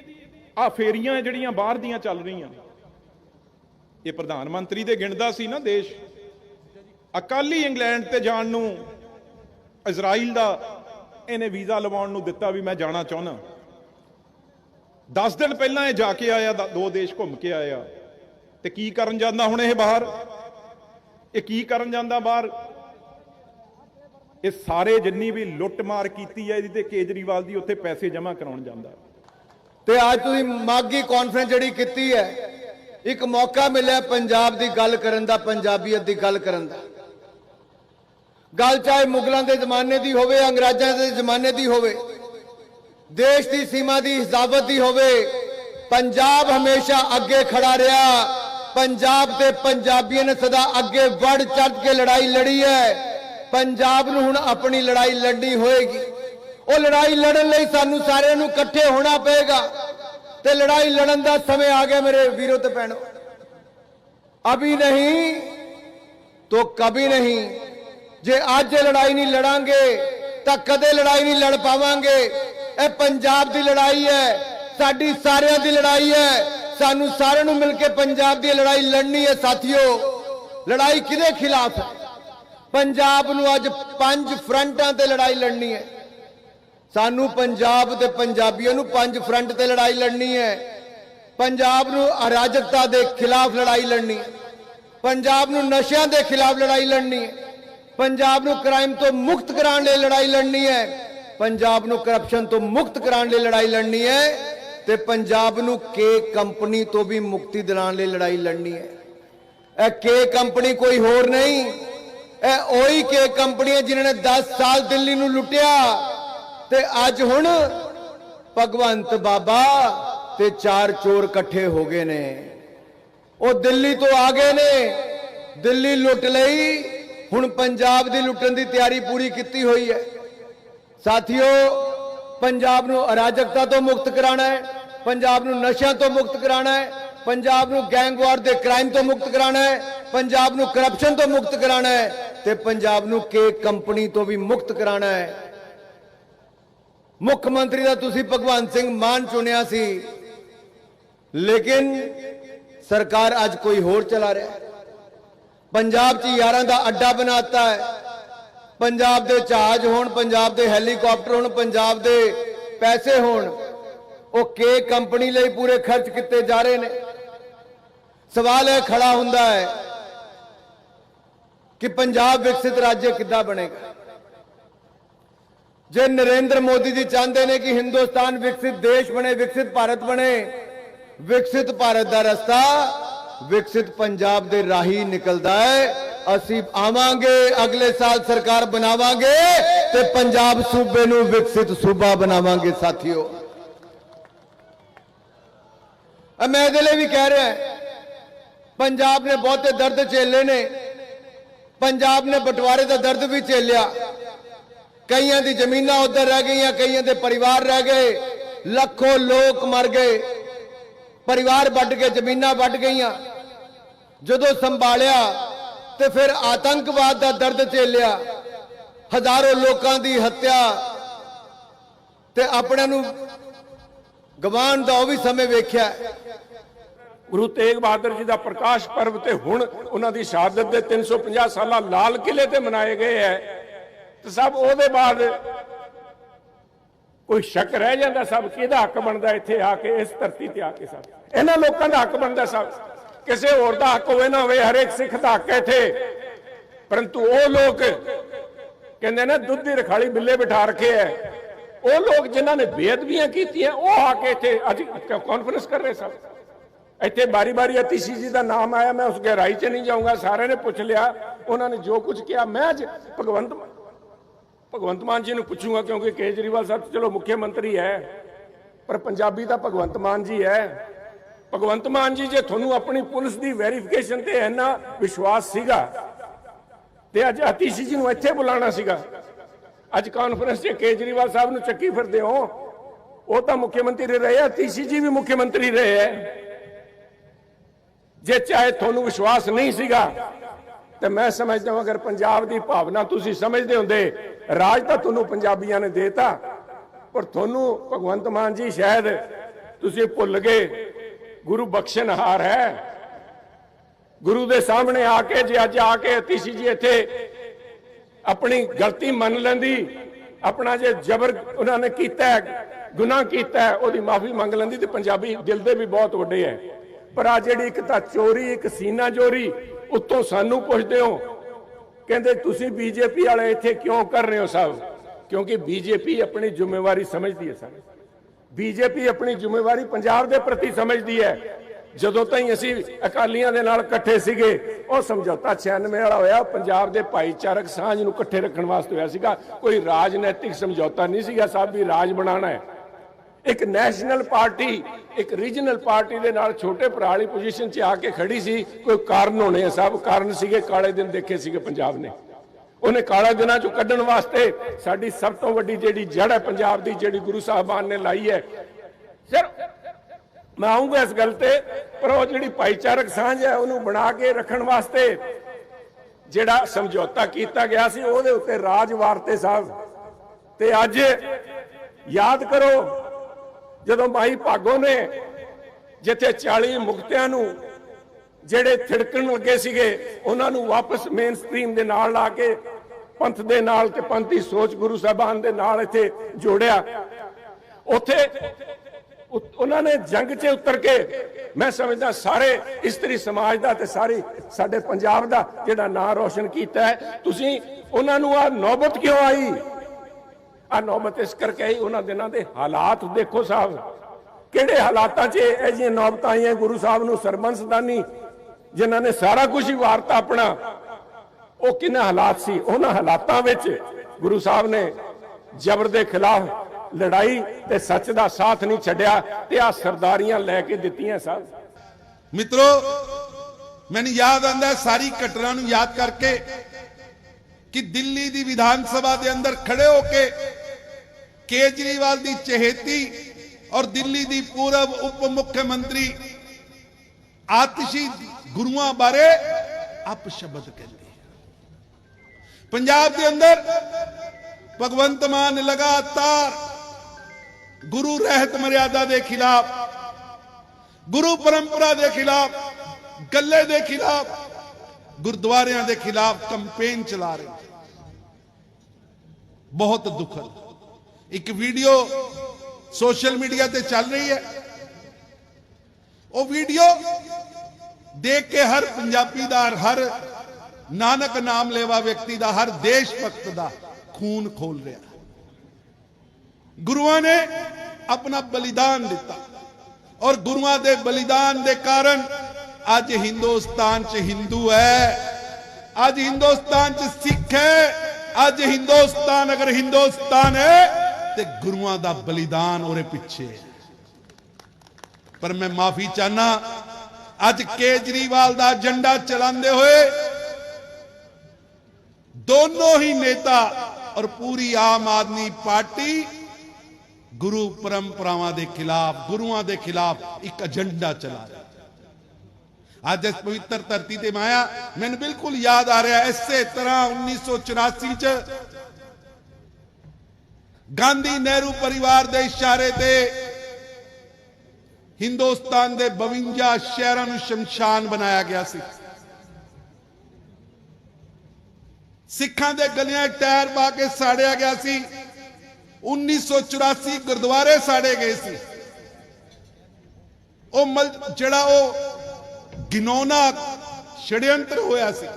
ਆ ਫੇਰੀਆਂ ਜਿਹੜੀਆਂ ਬਾਹਰ ਦੀਆਂ ਚੱਲ ਰਹੀਆਂ ਇਹ ਪ੍ਰਧਾਨ ਮੰਤਰੀ ਦੇ ਗਿਣਦਾ ਸੀ ਨਾ ਦੇਸ਼। ਅਕਾਲੀ ਇੰਗਲੈਂਡ ਤੇ ਜਾਣ ਨੂੰ, ਇਜ਼ਰਾਈਲ ਦਾ, ਇਹਨੇ ਵੀਜ਼ਾ ਲਵਾਉਣ ਨੂੰ ਦਿੱਤਾ ਵੀ ਮੈਂ ਜਾਣਾ ਚਾਹੁੰਦਾ। 10 ਦਿਨ ਪਹਿਲਾਂ ਇਹ ਜਾ ਕੇ ਆਇਆ, ਦੋ ਦੇਸ਼ ਘੁੰਮ ਕੇ ਆਇਆ। ਤੇ ਕੀ ਕਰਨ ਜਾਂਦਾ ਹੁਣ ਇਹ ਬਾਹਰ? ਇਹ ਕੀ ਕਰਨ ਜਾਂਦਾ ਬਾਹਰ? ਇਹ ਸਾਰੇ ਜਿੰਨੀ ਵੀ ਲੁੱਟਮਾਰ ਕੀਤੀ ਹੈ ਇਹਦੀ ਤੇ ਕੇਜਰੀਵਾਲ ਦੀ, ਉੱਥੇ ਪੈਸੇ ਜਮ੍ਹਾਂ ਕਰਾਉਣ ਜਾਂਦਾ। ਤੇ ਅੱਜ ਤੁਸੀਂ ਮਾਗੀ ਕਾਨਫਰੰਸ ਜਿਹੜੀ ਕੀਤੀ ਹੈ, ਇੱਕ ਮੌਕਾ ਮਿਲਿਆ ਪੰਜਾਬ ਦੀ ਗੱਲ ਕਰਨ ਦਾ, ਪੰਜਾਬੀਅਤ ਦੀ ਗੱਲ ਕਰਨ ਦਾ। ਗੱਲ ਚਾਹੇ ਮੁਗਲਾਂ ਦੇ ਜ਼ਮਾਨੇ ਦੀ ਹੋਵੇ ਅੰਗਰੇਜ਼ਾਂ ਦੇ ਜ਼ਮਾਨੇ ਦੀ ਹੋਵੇ ਦੇਸ਼ ਦੀ ਸੀਮਾ ਦੀ ਹਿਫਾਜ਼ਤ ਦੀ ਹੋਵੇ, ਪੰਜਾਬ ਹਮੇਸ਼ਾ ਅੱਗੇ ਖੜਾ ਰਿਹਾ। ਪੰਜਾਬ ਤੇ ਪੰਜਾਬੀਆਂ ਨੇ ਸਦਾ ਅੱਗੇ ਵੜ ਚੜ ਕੇ ਲੜਾਈ ਲੜੀ ਹੈ। ਪੰਜਾਬ ਨੂੰ ਹੁਣ ਆਪਣੀ ਲੜਾਈ ਲੜਨੀ ਹੋਏਗੀ। ਉਹ ਲੜਾਈ ਲੜਨ ਲਈ ਸਾਨੂੰ ਸਾਰਿਆਂ ਨੂੰ ਇਕੱਠੇ ਹੋਣਾ ਪਏਗਾ। ਤੇ ਲੜਾਈ ਲੜਨ ਦਾ ਸਮੇਂ ਆ ਗਿਆ ਮੇਰੇ ਵੀਰੋ ਤੇ ਭੈਣੋ। ਅਭੀ ਨਹੀਂ ਤੋ ਕभी ਨਹੀਂ। ਜੇ ਅੱਜ ਲੜਾਈ ਨਹੀਂ ਲੜਾਂਗੇ, ਤਾਂ ਕਦੇ ਲੜਾਈ ਨਹੀਂ ਲੜ ਪਾਵਾਂਗੇ। ਇਹ ਪੰਜਾਬ ਦੀ ਲੜਾਈ ਹੈ, ਸਾਡੀ ਸਾਰਿਆਂ ਦੀ ਲੜਾਈ ਹੈ, ਸਾਨੂੰ ਸਾਰਿਆਂ ਨੂੰ ਮਿਲ ਕੇ ਪੰਜਾਬ ਦੀ ਲੜਾਈ ਲੜਨੀ ਹੈ ਸਾਥੀਓ। ਲੜਾਈ ਕਿਹਦੇ ਖਿਲਾਫ ਹੈ? ਪੰਜਾਬ ਨੂੰ ਅੱਜ ਪੰਜ ਫਰੰਟਾਂ ਤੇ ਲੜਾਈ ਲੜਨੀ ਹੈ। ਸਾਨੂੰ ਪੰਜਾਬ ਤੇ ਪੰਜਾਬੀਆਂ ਨੂੰ ਪੰਜ ਫਰੰਟ ਤੇ ਲੜਾਈ ਲੜਨੀ ਹੈ। ਪੰਜਾਬ ਨੂੰ ਅਰਾਜਕਤਾ ਦੇ ਖਿਲਾਫ ਲੜਾਈ ਲੜਨੀ ਹੈ। ਪੰਜਾਬ ਨੂੰ ਨਸ਼ਿਆਂ ਦੇ ਖਿਲਾਫ ਲੜਾਈ ਲੜਨੀ ਹੈ। ਪੰਜਾਬ ਨੂੰ ਕ੍ਰਾਈਮ ਤੋਂ ਮੁਕਤ ਕਰਾਉਣ ਲਈ ਲੜਾਈ ਲੜਨੀ ਹੈ। ਪੰਜਾਬ ਨੂੰ ਕਰਪਸ਼ਨ ਤੋਂ ਮੁਕਤ ਕਰਾਉਣ ਲਈ ਲੜਾਈ ਲੜਨੀ ਹੈ ਤੇ ਪੰਜਾਬ ਨੂੰ ਕੇ ਕੰਪਨੀ ਤੋਂ ਵੀ ਮੁਕਤੀ ਦਿਲਾਉਣ ਲਈ ਲੜਾਈ ਲੜਨੀ ਹੈ। ਇਹ ਕੇ ਕੰਪਨੀ ਕੋਈ ਹੋਰ ਨਹੀਂ, ਇਹ ਉਹੀ ਕੇ ਕੰਪਨੀ ਹੈ ਜਿਨ੍ਹਾਂ ਨੇ 10 ਸਾਲ ਦਿੱਲੀ ਨੂੰ ਲੁੱਟਿਆ ਤੇ ਅੱਜ ਹੁਣ ਭਗਵੰਤ ਬਾਬਾ ਤੇ ਚਾਰ ਚੋਰ ਇਕੱਠੇ ਹੋ ਗਏ ਨੇ। ਉਹ ਦਿੱਲੀ ਤੋਂ ਆ ਗਏ ਨੇ, ਦਿੱਲੀ ਲੁੱਟ ਲਈ, ਹੁਣ ਪੰਜਾਬ ਦੀ ਲੁੱਟਣ ਦੀ ਤਿਆਰੀ ਪੂਰੀ ਕੀਤੀ ਹੋਈ ਹੈ। ਸਾਥੀਓ, ਪੰਜਾਬ ਨੂੰ ਅਰਾਜਕਤਾ ਤੋਂ ਮੁਕਤ ਕਰਾਉਣਾ ਹੈ, ਪੰਜਾਬ ਨੂੰ ਨਸ਼ਿਆਂ ਤੋਂ ਮੁਕਤ ਕਰਾਉਣਾ ਹੈ, ਪੰਜਾਬ ਨੂੰ ਗੈਂਗਵਾਰ ਦੇ ਕ੍ਰਾਈਮ ਤੋਂ ਮੁਕਤ ਕਰਾਉਣਾ ਹੈ, ਪੰਜਾਬ ਨੂੰ ਕਰਪਸ਼ਨ ਤੋਂ ਮੁਕਤ ਕਰਾਉਣਾ ਹੈ ਤੇ ਪੰਜਾਬ ਨੂੰ ਕੇਕ ਕੰਪਨੀ ਤੋਂ ਵੀ ਮੁਕਤ ਕਰਾਉਣਾ ਹੈ। ਮੁੱਖ ਮੰਤਰੀ ਦਾ ਤੁਸੀਂ ਭਗਵੰਤ ਸਿੰਘ ਮਾਨ ਚੁਣਿਆ ਸੀ, ਲੇਕਿਨ ਸਰਕਾਰ ਅੱਜ ਕੋਈ ਹੋਰ ਚਲਾ ਰਿਹਾ ਪੰਜਾਬ 'ਚ ਯਾਰਾਂ ਦਾ ਅੱਡਾ ਬਣਾਤਾ ਹੈ ਪੰਜਾਬ ਦੇ ਜਹਾਜ਼ ਹੋਣ, ਪੰਜਾਬ ਦੇ ਹੈਲੀਕਾਪਟਰ ਹੋਣ, ਪੰਜਾਬ ਦੇ ਪੈਸੇ ਹੋਣ, ਉਹ ਕੇ ਕੰਪਨੀ ਲਈ ਪੂਰੇ ਖਰਚ ਕੀਤੇ ਜਾ ਰਹੇ ਨੇ। ਸਵਾਲ ਇਹ ਖੜਾ ਹੁੰਦਾ ਹੈ ਕਿ ਪੰਜਾਬ ਵਿਕਸਿਤ ਰਾਜ ਕਿੱਦਾਂ ਬਣੇਗਾ? ਜੇ ਨਰਿੰਦਰ ਮੋਦੀ ਜੀ ਚਾਹੁੰਦੇ ਨੇ ਕਿ ਹਿੰਦੁਸਤਾਨ ਵਿਕਸਿਤ ਦੇਸ਼ ਬਣੇ, ਵਿਕਸਿਤ ਭਾਰਤ ਬਣੇ, ਵਿਕਸਿਤ ਭਾਰਤ ਦਾ ਰਸਤਾ, ਵਿਕਸਿਤ ਪੰਜਾਬ ਦੇ ਰਾਹੀ ਨਿਕਲਦਾ ਹੈ। ਅਸੀਂ ਆਵਾਂਗੇ, ਅਗਲੇ ਸਾਲ ਸਰਕਾਰ ਬਣਾਵਾਂਗੇ ਤੇ ਪੰਜਾਬ ਸੂਬੇ ਨੂੰ ਵਿਕਸਿਤ ਸੂਬਾ ਬਣਾਵਾਂਗੇ ਸਾਥੀਓ। ਮੈਂ ਇਹਦੇ ਲਈ ਵੀ ਕਹਿ ਰਿਹਾ ਪੰਜਾਬ ਨੇ ਬਹੁਤੇ ਦਰਦ ਝੇਲੇ ਨੇ, ਪੰਜਾਬ ਨੇ ਬਟਵਾਰੇ ਦਾ ਦਰਦ ਵੀ ਝੇਲਿਆ। ਕਈਆਂ ਦੀ ਜ਼ਮੀਨਾਂ ਉਧਰ ਰਹਿ ਗਈਆਂ, ਕਈਆਂ ਦੇ ਪਰਿਵਾਰ ਰਹਿ ਗਏ, ਲੱਖੋਂ ਲੋਕ ਮਰ ਗਏ, ਪਰਿਵਾਰ ਵੱਢ ਕੇ, ਜ਼ਮੀਨਾਂ ਵੱਢ ਗਈਆਂ। ਜਦੋਂ ਸੰਭਾਲਿਆ ਤੇ ਫਿਰ ਆਤੰਕਵਾਦ ਦਾ ਦਰਦ ਝੇਲਿਆ। ਹਜ਼ਾਰਾਂ ਲੋਕਾਂ ਦੀ ਹੱਤਿਆ ਤੇ ਆਪਣਿਆਂ ਨੂੰ ਗਵਾਨ ਦਾ ਉਹ ਵੀ ਸਮੇਂ ਵੇਖਿਆ। ਗੁਰੂ ਤੇਗ ਬਹਾਦਰ ਜੀ ਦਾ ਪ੍ਰਕਾਸ਼ ਪਰਵ ਤੇ ਹੁਣ ਉਹਨਾਂ ਦੀ ਸ਼ਹਾਦਤ ਦੇ 350 ਸਾਲਾ ਲਾਲ ਕਿਲੇ ਤੇ ਮਨਾਏ ਗਏ ਹੈ ਤੇ ਸਭ ਉਹਦੇ ਬਾਅਦ ਕੋਈ ਸ਼ੱਕ ਰਹਿ ਜਾਂਦਾ ਸਭ ਕਿਹਦਾ ਹੱਕ ਬਣਦਾ ਇੱਥੇ ਆ ਕੇ, ਇਸ ਧਰਤੀ ਤੇ ਆ ਕੇ ਸਭ। ਇਹਨਾਂ ਲੋਕਾਂ ਦਾ ਹੱਕ ਬਣਦਾ ਸਭ। ਕਿਸੇ ਹੋਰ ਦਾ ਹੱਕ ਹੋਵੇ ਨਾ ਹੋਵੇ ਹਰੇਕ ਸਿੱਖ ਦਾ ਹੱਕ ਹੈ ਇੱਥੇ। ਪਰੰਤੂ ਉਹ ਲੋਕ ਕਹਿੰਦੇ ਨੇ, ਦੁੱਧ ਦੀ ਰਖਾਲੀ ਬਿੱਲੇ ਬਿਠਾ ਰੱਖੇ ਐ ਉਹ ਲੋਕ ਜਿਨ੍ਹਾਂ ਨੇ ਬੇਅਦਬੀਆਂ ਕੀਤੀਆਂ, ਉਹ ਆ ਕੇ ਇੱਥੇ ਅੱਜ ਕਾਨਫਰੰਸ ਕਰ ਰਹੇ ਸਭ ਇੱਥੇ ਬਾਰੀ ਬਾਰੀ ਅਤੀਸ਼ੀ ਜੀ ਦਾ ਨਾਮ ਆਇਆ, ਮੈਂ ਉਸ ਗਹਿਰਾਈ 'ਚ ਨਹੀਂ ਜਾਊਂਗਾ, ਸਾਰਿਆਂ ਨੇ ਪੁੱਛ ਲਿਆ, ਉਹਨਾਂ ਨੇ ਜੋ ਕੁਝ ਕਿਹਾ, ਮੈਂ ਅੱਜ ਭਗਵੰਤ ਭਗਵੰਤ ਮਾਨ ਜੀ ਨੂੰ ਪੁੱਛੂੰਗਾ, ਕਿਉਂਕਿ ਕੇਜਰੀਵਾਲ ਸਾਹਿਬ, ਚਲੋ ਮੁੱਖ ਮੰਤਰੀ ਹੈ, ਪਰ ਪੰਜਾਬੀ ਤਾਂ ਭਗਵੰਤ ਮਾਨ ਜੀ ਹੈ। ਭਗਵੰਤ ਮਾਨ ਜੀ, ਜੇ ਤੁਹਾਨੂੰ ਆਪਣੀ ਪੁਲਿਸ ਦੀ ਵੈਰੀਫਿਕੇਸ਼ਨ ਤੇ ਇੰਨਾ ਵਿਸ਼ਵਾਸ ਸੀਗਾ, ਤੇ ਅੱਜ ਅਤੀਸ਼ੀ ਜੀ ਨੂੰ ਇੱਥੇ ਬੁਲਾਉਣਾ ਸੀਗਾ। ਅੱਜ ਕਾਨਫਰੰਸ 'ਚ ਕੇਜਰੀਵਾਲ ਸਾਹਿਬ ਨੂੰ ਚੱਕੀ ਫਿਰਦੇ ਹੋ, ਉਹ ਤਾਂ ਮੁੱਖ ਮੰਤਰੀ ਰਹੇ ਆ ਤੀਸੀ ਜੀ ਵੀ ਮੁੱਖ ਮੰਤਰੀ ਰਹੇ ਹੈ ਜੇ ਚਾਹੇ ਤੁਹਾਨੂੰ ਵਿਸ਼ਵਾਸ ਨਹੀਂ ਸੀਗਾ, ਤੇ ਮੈਂ ਸਮਝਦਾ ਹਾਂ ਅਗਰ ਪੰਜਾਬ ਦੀ ਭਾਵਨਾ ਤੁਸੀਂ ਸਮਝਦੇ ਹੁੰਦੇ, ਰਾਜ ਤਾਂ ਤੁਹਾਨੂੰ ਪੰਜਾਬੀਆਂ ਨੇ ਦੇਤਾ, ਪਰ ਤੁਹਾਨੂੰ ਭਗਵੰਤ ਮਾਨ ਜੀ ਸ਼ਾਇਦ ਤੁਸੀਂ ਭੁੱਲ ਗਏ। ਗੁਰੂ ਬਖਸ਼ਣਹਾਰ ਹੈ। ਗੁਰੂ ਦੇ ਸਾਹਮਣੇ ਆ ਕੇ ਜੇ ਅੱਜ ਆ ਕੇ ਅਤੀਸ਼ੀ ਜੀ ਇੱਥੇ ਆਪਣੀ ਗਲਤੀ ਮੰਨ ਲੈਂਦੀ, ਆਪਣਾ ਜੇ ਜ਼ਬਰ ਉਹਨਾਂ ਨੇ ਕੀਤਾ ਗੁਨਾਹ ਕੀਤਾ ਉਹਦੀ ਮਾਫੀ ਮੰਗ ਲੈਂਦੀ ਤੇ ਪੰਜਾਬੀ ਦਿਲ ਦੇ ਵੀ ਬਹੁਤ ਵੱਡੇ ਹੈ। ਪਰ ਆ ਜਿਹੜੀ ਇੱਕ ਤਾਂ ਚੋਰੀ, ਇੱਕ ਸੀਨਾ ਚੋਰੀ, ਉੱਤੋਂ ਸਾਨੂੰ ਪੁੱਛਦੇ ਹੋ, ਕਹਿੰਦੇ ਤੁਸੀਂ ਬੀਜੇਪੀ ਵਾਲੇ ਇੱਥੇ ਕਿਉਂ ਕਰ ਰਹੇ ਹੋ ਸਭ ਕਿਉਂਕਿ ਬੀਜੇਪੀ ਆਪਣੀ ਜ਼ਿੰਮੇਵਾਰੀ ਸਮਝਦੀ ਹੈ ਸਾਨੂੰ। ਬੀਜੇਪੀ ਆਪਣੀ ਜ਼ਿੰਮੇਵਾਰੀ ਪੰਜਾਬ ਦੇ ਪ੍ਰਤੀ ਸਮਝਦੀ ਹੈ। ਜਦੋਂ ਤਾਈਂ ਅਸੀਂ ਅਕਾਲੀਆਂ ਦੇ ਨਾਲ ਇਕੱਠੇ ਸੀਗੇ, ਉਹ ਸਮਝੌਤਾ 96 ਵਾਲਾ ਹੋਇਆ। ਪੰਜਾਬ ਦੇ ਭਾਈਚਾਰਕ ਸਾਂਝ ਨੂੰ ਇਕੱਠੇ ਰੱਖਣ ਵਾਸਤੇ ਹੋਇਆ ਸੀਗਾ। ਕੋਈ ਰਾਜਨੀਤਿਕ ਸਮਝੌਤਾ ਨਹੀਂ ਸੀਗਾ ਸਭ ਵੀ ਰਾਜ ਬਣਾਉਣਾ ਹੈ। ਇੱਕ ਨੈਸ਼ਨਲ ਪਾਰਟੀ, ਇੱਕ ਰੀਜਨਲ ਪਾਰਟੀ ਦੇ ਨਾਲ ਛੋਟੇ ਭਰਾ ਵਾਲੀ ਪੋਜੀਸ਼ਨ 'ਚ ਆ ਕੇ ਖੜੀ ਸੀ। ਕੋਈ ਕਾਰਨ ਹੋਣੇ ਆ ਸਭ ਕਾਰਨ ਸੀਗੇ, ਕਾਲੇ ਦਿਨ ਦੇਖੇ ਸੀਗੇ ਪੰਜਾਬ ਨੇ। ਉਹਨੇ ਕਾਲਾ ਦਿਨਾਂ ਚੋਂ ਕੱਢਣ ਵਾਸਤੇ ਸਾਡੀ ਸਭ ਤੋਂ ਵੱਡੀ ਜਿਹੜੀ ਜੜ ਹੈ ਪੰਜਾਬ ਦੀ, ਜਿਹੜੀ ਗੁਰੂ ਸਾਹਿਬਾਨ ਨੇ ਲਾਈ ਹੈ। ਸਰ, ਮੈਂ ਆਉਂਗਾ ਇਸ ਗੱਲ ਤੇ, ਪਰ ਉਹ ਜਿਹੜੀ ਭਾਈਚਾਰਕ ਸਾਂਝ ਹੈ ਉਹਨੂੰ ਬਣਾ ਕੇ ਰੱਖਣ ਵਾਸਤੇ ਜਿਹੜਾ ਸਮਝੌਤਾ ਕੀਤਾ ਗਿਆ ਸੀ, ਉਹਦੇ ਉੱਤੇ ਰਾਜ ਵਾਰਤੇ ਸਾਹਿਬ। ਤੇ ਅੱਜ ਯਾਦ ਕਰੋ, ਜਦੋਂ ਮਾਈ ਭਾਗੋ ਨੇ ਜਿੱਥੇ 40 ਮੁਕਤਿਆਂ ਨੂੰ ਜਿਹੜੇ ਥਿੜਕਣ ਲੱਗੇ ਸੀਗੇ, ਉਹਨਾਂ ਨੂੰ ਵਾਪਸ ਮੇਨ ਸਟ੍ਰੀਮ ਦੇ ਨਾਲ ਲਾ ਕੇ, ਪੰਥ ਦੇ ਨਾਲ ਤੇ ਪੰਥੀ ਸੋਚ ਗੁਰੂ ਸਾਹਿਬਾਨ ਦੇ ਨਾਲ ਇੱਥੇ ਜੋੜਿਆ। ਉੱਥੇ ਉਹਨਾਂ ਨੇ ਜੰਗ 'ਚ ਉਤਰ ਕੇ, ਮੈਂ ਸਮਝਦਾ ਸਾਰੇ ਇਸਤਰੀ ਸਮਾਜ ਦਾ ਤੇ ਸਾਰੀ ਸਾਡੇ ਪੰਜਾਬ ਦਾ ਜਿਹੜਾ ਨਾਂ ਰੋਸ਼ਨ ਕੀਤਾ ਹੈ, ਤੁਸੀਂ ਉਹਨਾਂ ਨੂੰ ਆ ਨੌਬਤ ਕਿਉਂ ਆਈ? ਆ ਨੌਬਤ ਇਸ ਕਰਕੇ ਆਈ, ਉਹਨਾਂ ਦਿਨਾਂ ਦੇ ਹਾਲਾਤ ਦੇਖੋ ਸਾਹਿਬ। ਕਿਹੜੇ ਹਾਲਾਤਾਂ 'ਚ ਇਹ ਜਿਹੀਆਂ ਨੌਬਤਾਂ ਆਈਆਂ, ਗੁਰੂ ਸਾਹਿਬ ਨੂੰ ਸਰਬੰਸਦਾਨੀ ਜਿਨ੍ਹਾਂ ਨੇ ਸਾਰਾ ਕੁਝ ਹੀ ਵਾਰਤਾ ਆਪਣਾ, ਉਹ ਕਿੰਨਾ ਹਾਲਾਤ ਸੀ? ਉਹਨਾਂ ਹਾਲਾਤਾਂ ਵਿੱਚ ਗੁਰੂ ਸਾਹਿਬ ਨੇ ਜ਼ਬਰ ਦੇ ਖਿਲਾਫ ਲੜਾਈ ਤੇ ਸੱਚ ਦਾ ਸਾਥ ਨਹੀਂ ਛੱਡਿਆ ਤੇ ਆ ਸਰਦਾਰੀਆਂ ਲੈ ਕੇ ਦਿੱਤੀਆਂ ਸਾਹਿਬ ਮਿੱਤਰੋ, ਮੈਨੂੰ ਯਾਦ ਆਂਦਾ ਸਾਰੀ ਘਟਨਾ ਨੂੰ ਯਾਦ ਕਰਕੇ ਕਿ ਦਿੱਲੀ ਦੀ ਵਿਧਾਨ ਸਭਾ ਦੇ ਅੰਦਰ ਖੜੇ ਹੋ ਕੇ ਕੇਜਰੀਵਾਲ ਦੀ ਚਹੇਤੀ ਔਰ ਦਿੱਲੀ ਦੀ ਪੂਰਬ ਉਪ ਮੁੱਖ ਮੰਤਰੀ ਆਤਿਸ਼ੀ ਗੁਰੂਆਂ ਬਾਰੇ ਅਪਸ਼ਬਦ ਸ਼ਬਦ ਕਹਿੰਦੇ ਪੰਜਾਬ ਦੇ ਅੰਦਰ ਭਗਵੰਤ ਮਾਨ ਲਗਾਤਾਰ ਗੁਰੂ ਰਹਿਤ ਮਰਿਆਦਾ ਦੇ ਖਿਲਾਫ, ਗੁਰੂ ਪਰੰਪਰਾ ਦੇ ਖਿਲਾਫ, ਗੱਲੇ ਦੇ ਖਿਲਾਫ, ਗੁਰਦੁਆਰਿਆਂ ਦੇ ਖਿਲਾਫ ਕੈਂਪੇਨ ਚਲਾ ਰਹੇ ਬਹੁਤ ਦੁਖਦ। ਇੱਕ ਵੀਡੀਓ ਸੋਸ਼ਲ ਮੀਡੀਆ ਤੇ ਚੱਲ ਰਹੀ ਹੈ। ਉਹ ਵੀਡੀਓ ਦੇਖ ਕੇ ਹਰ ਪੰਜਾਬੀ ਦਾ ਹਰ ਨਾਨਕ ਨਾਮ ਲੈਵਾ ਵਿਅਕਤੀ ਦਾ, ਹਰ ਦੇਸ਼ ਭਗਤ ਦਾ ਖੂਨ ਖੋਲ ਰਿਹਾ। ਗੁਰੂਆਂ ਨੇ ਆਪਣਾ ਬਲੀਦਾਨ ਦਿੱਤਾ ਔਰ ਗੁਰੂਆਂ ਦੇ ਬਲੀਦਾਨ ਦੇ ਕਾਰਨ ਅੱਜ ਹਿੰਦੁਸਤਾਨ 'ਚ ਹਿੰਦੂ ਹੈ, ਅੱਜ ਹਿੰਦੁਸਤਾਨ 'ਚ ਸਿੱਖ ਹੈ, ਅੱਜ ਹਿੰਦੁਸਤਾਨ ਅਗਰ ਹਿੰਦੁਸਤਾਨ ਹੈ ਤੇ ਗੁਰੂਆਂ ਦਾ ਬਲੀਦਾਨ ਉਹਦੇ ਪਿੱਛੇ ਹੈ। ਪਰ ਮੈਂ ਮਾਫੀ ਚਾਹਨਾ ਅੱਜ ਕੇਜਰੀਵਾਲ ਦਾ ਏਜੰਡਾ ਚਲਾਉਂਦੇ ਹੋਏ ਦੋਨੋਂ ਹੀ ਨੇਤਾ ਔਰ ਪੂਰੀ ਆਮ ਆਦਮੀ ਪਾਰਟੀ ਗੁਰੂ ਪਰੰਪਰਾਵਾਂ ਦੇ ਖਿਲਾਫ, ਗੁਰੂਆਂ ਦੇ ਖਿਲਾਫ ਇੱਕ ਏਜੰਡਾ ਚਲਾ ਰਿਹਾ ਅੱਜ ਇਸ ਪਵਿੱਤਰ ਧਰਤੀ ਤੇ ਮਾਇਆ ਮੈਨੂੰ ਬਿਲਕੁਲ ਯਾਦ ਆ ਰਿਹਾ, ਇਸੇ ਤਰ੍ਹਾਂ 1984 ਚ ਗਾਂਧੀ ਨਹਿਰੂ ਪਰਿਵਾਰ ਦੇ ਇਸ਼ਾਰੇ ਤੇ ਹਿੰਦੁਸਤਾਨ ਦੇ 52 ਸ਼ਹਿਰਾਂ ਨੂੰ ਸ਼ਮਸ਼ਾਨ ਬਣਾਇਆ ਗਿਆ ਸੀ। ਸਿੱਖਾਂ ਦੇ ਗਲੀਆਂ ਟਾਇਰ ਪਾ ਕੇ ਸਾੜਿਆ ਗਿਆ ਸੀ। 1984 ਗੁਰਦੁਆਰੇ ਸਾੜੇ ਗਏ ਸੀ। ਉਹ ਜਿਹੜਾ ਉਹ ਗਿਨੋਨਾ ਛੜਯੰਤਰ ਹੋਇਆ ਸੀ,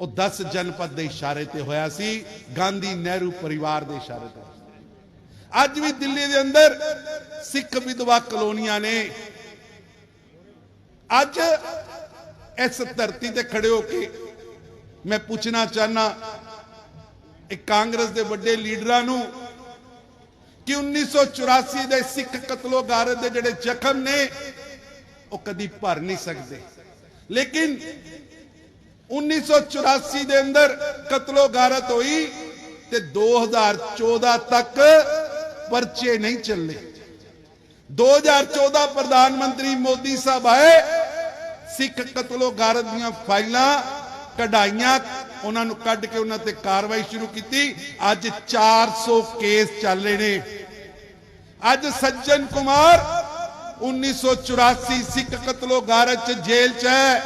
ਉਹ 10 ਜਨਪਦ ਦੇ ਇਸ਼ਾਰੇ ਤੇ ਹੋਇਆ ਸੀ, ਗਾਂਧੀ ਨਹਿਰੂ ਪਰਿਵਾਰ ਦੇ ਇਸ਼ਾਰੇ ਤੇ। ਅੱਜ ਵੀ ਦਿੱਲੀ ਦੇ ਅੰਦਰ ਸਿੱਖ ਵਿਧਵਾ ਕਲੋਨੀਆਂ ਨੇ ਅੱਜ ਇਸ ਧਰਤੀ ਤੇ ਖੜੇ ਹੋ ਕੇ ਮੈਂ ਪੁੱਛਣਾ ਚਾਹਨਾ ਇਹ ਕਾਂਗਰਸ ਦੇ ਵੱਡੇ ਲੀਡਰਾਂ ਨੂੰ ਕਿ 1984 ਦੇ ਸਿੱਖ ਕਤਲੋਗਾਰਤ ਦੇ ਜਿਹੜੇ ਜ਼ਖਮ ਨੇ, ਉਹ ਕਦੀ ਭਰ ਨਹੀਂ ਸਕਦੇ। ਲੇਕਿਨ 1984 ਦੇ ਅੰਦਰ ਕਤਲੋਗਾਰਤ ਹੋਈ ਤੇ 2014 ਤੱਕ ਪਰਚੇ ਨਹੀਂ ਚੱਲੇ। 2014 ਪ੍ਰਧਾਨ ਮੰਤਰੀ ਮੋਦੀ ਸਾਹਿਬ ਆਏ, ਸਿੱਖ ਕਤਲੋ ਗਾਰਤ ਦੀਆਂ ਫਾਈਲਾਂ ਕਢਾਈਆਂ, ਉਹਨਾਂ ਨੂੰ ਕੱਢ ਕੇ ਉਹਨਾਂ ਤੇ ਕਾਰਵਾਈ ਸ਼ੁਰੂ ਕੀਤੀ। ਅੱਜ 400 ਕੇਸ ਚੱਲ ਰਹੇ ਨੇ। ਅੱਜ ਸੱਜਣ ਕੁਮਾਰ 1984 ਸਿੱਖ ਕਤਲੋ ਗਾਰਤ ਚ ਜੇਲ੍ਹ ਚ ਹੈ।